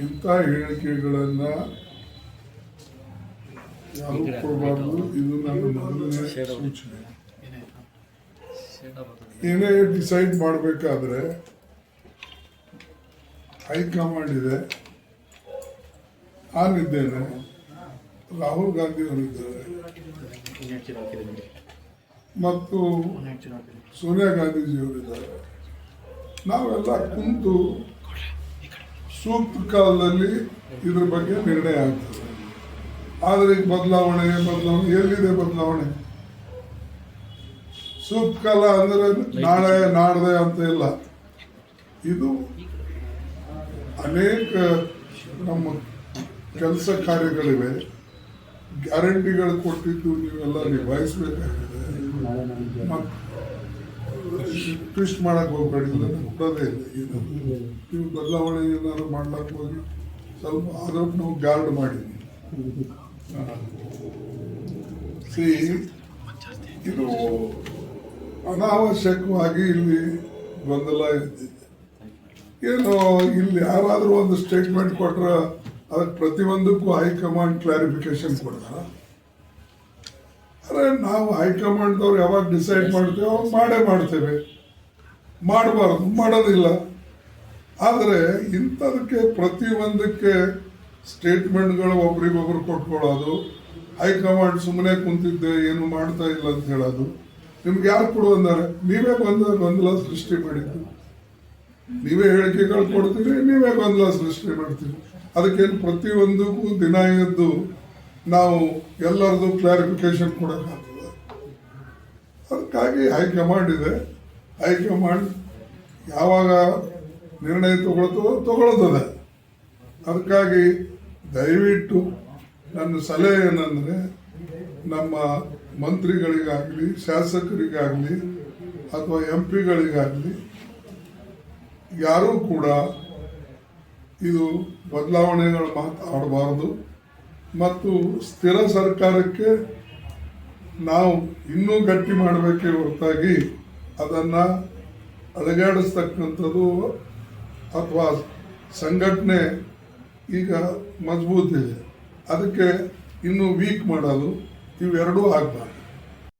ಇಂಥ ಹೇಳಿಕೆಗಳನ್ನು ಯಾರು ಕೊಡಬಾರ್ದು? ಇದು ನನ್ನ ಮೊದಲನೇ ಸೂಚನೆ. ಏನೇ ಡಿಸೈಡ್ ಮಾಡಬೇಕಾದ್ರೆ ಹೈಕಮಾಂಡ್ ಇದೆ. ನಾನಿದ್ದೇನೆ ರಾಹುಲ್ ಗಾಂಧಿ ಅವರಿದ್ದಾರೆ ಮತ್ತು ಸೋನಿಯಾ ಗಾಂಧೀಜಿಯವರಿದ್ದಾರೆ ನಾವೆಲ್ಲ ಕುಂತು ಸೂಕ್ತ ಕಾಲದಲ್ಲಿ ಇದ್ರ ಬಗ್ಗೆ ನಿರ್ಣಯ ಆಗ್ತದೆ. ಆದರೆ ಈಗ ಬದಲಾವಣೆ ಬದಲಾವಣೆ ಎಲ್ಲಿದೆ ಬದಲಾವಣೆ? ಸೂಕ್ತ ಕಾಲ ಅಂದರೆ ನಾಳೆ ನಾಡ್ದೆ ಅಂತ ಇಲ್ಲ. ಇದು ಅನೇಕ ನಮ್ಮ ಕೆಲಸ ಕಾರ್ಯಗಳಿವೆ. ಗ್ಯಾರಂಟಿಗಳು ಕೊಟ್ಟಿದ್ದು ನೀವೆಲ್ಲ ನಿಭಾಯಿಸಬೇಕಾಗಿದೆ. ಮತ್ತು ಟ್ವಿಸ್ಟ್ ಮಾಡಕ್ ಹೋಗ್ಬೇಡಿ ಮುಟ್ಟೋದೇ ಇಲ್ಲ ನೀವು ಬದಲಾವಣೆ ಏನಾದ್ರು ಮಾಡ್ಲಕ್ಕೆ ಹೋಗಿ ಸ್ವಲ್ಪ ಆದ್ರೂ ನಾವು ಗಾರ್ಡ್ ಮಾಡಿದ್ವಿ ಇದು ಅನಾವಶ್ಯಕವಾಗಿ ಇಲ್ಲಿ ಗೊಂದಲ ಇದ್ದಿದೆ ಏನು, ಇಲ್ಲಿ ಯಾರಾದರೂ ಒಂದು ಸ್ಟೇಟ್ಮೆಂಟ್ ಕೊಟ್ಟರೆ ಅದಕ್ಕೆ ಪ್ರತಿಯೊಂದಕ್ಕೂ ಹೈಕಮಾಂಡ್ ಕ್ಲಾರಿಫಿಕೇಶನ್ ಕೊಡ್ತಾರ? ಅರೆ ನಾವು ಹೈಕಮಾಂಡ್ದವ್ರು ಯಾವಾಗ ಡಿಸೈಡ್ ಮಾಡ್ತೇವೆ ಅವಾಗ ಮಾಡೇ ಮಾಡ್ತೇವೆ. ಮಾಡಬಾರ್ದು ಮಾಡೋದಿಲ್ಲ. ಆದರೆ ಇಂಥದಕ್ಕೆ ಪ್ರತಿಯೊಂದಕ್ಕೆ ಸ್ಟೇಟ್ಮೆಂಟ್ಗಳು ಒಬ್ರಿಗೊಬ್ರು ಕೊಟ್ಕೊಳ್ಳೋದು ಹೈಕಮಾಂಡ್ ಸುಮ್ಮನೆ ಕುಂತಿದ್ದೆ ಏನು ಮಾಡ್ತಾ ಇಲ್ಲ ಅಂತ ಹೇಳೋದು. ನಿಮ್ಗೆ ಯಾರು ಕೊಡು ಅಂದಾರೆ? ನೀವೇ ಬಂದ ಗೊಂದಲ ಸೃಷ್ಟಿ ಮಾಡಿದ್ದು. ನೀವೇ ಹೇಳಿಕೆಗಳು ಕೊಡ್ತೀರಿ ನೀವೇ ಗೊಂದಲ ಸೃಷ್ಟಿ ಮಾಡ್ತೀರಿ. ಅದಕ್ಕೇನು ಪ್ರತಿಯೊಂದಕ್ಕೂ ದಿನ ಎದ್ದು ನಾವು ಎಲ್ಲರದು ಕ್ಲಾರಿಫಿಕೇಶನ್ ಕೊಡೋಕ್ಕಾಗ್ತದೆ ಅದಕ್ಕಾಗಿ ಹೈಕಮಾಂಡ್ ಇದೆ. ಹೈಕಮಾಂಡ್ ಯಾವಾಗ ನಿರ್ಣಯ ತಗೊಳ್ತದೋ ತಗೊಳ್ತದೆ. ಅದಕ್ಕಾಗಿ ದಯವಿಟ್ಟು ನನ್ನ ಸಲಹೆ ಏನಂದರೆ, ನಮ್ಮ ಮಂತ್ರಿಗಳಿಗಾಗಲಿ, ಶಾಸಕರಿಗಾಗಲಿ, ಅಥವಾ ಎಂ ಪಿಗಳಿಗಾಗಲಿ ಯಾರೂ ಕೂಡ ಇದು ಬದಲಾವಣೆಗಳು ಮಾತಾಡಬಾರ್ದು ಮತ್ತು ಸ್ಥಿರ ಸರ್ಕಾರಕ್ಕೆ ನಾವು ಇನ್ನೂ ಗಟ್ಟಿ ಮಾಡಬೇಕೇ ಹೊರತಾಗಿ ಅದನ್ನು ಅಲಗಾಡಿಸ್ತಕ್ಕಂಥದ್ದು ಅಥವಾ ಸಂಘಟನೆ ಈಗ ಮಜಬೂತಿದೆ. ಇದೆ ಅದಕ್ಕೆ ಇನ್ನೂ ವೀಕ್ ಮಾಡೋದು ಇವೆರಡೂ ಆಗಬಾರ್ದು.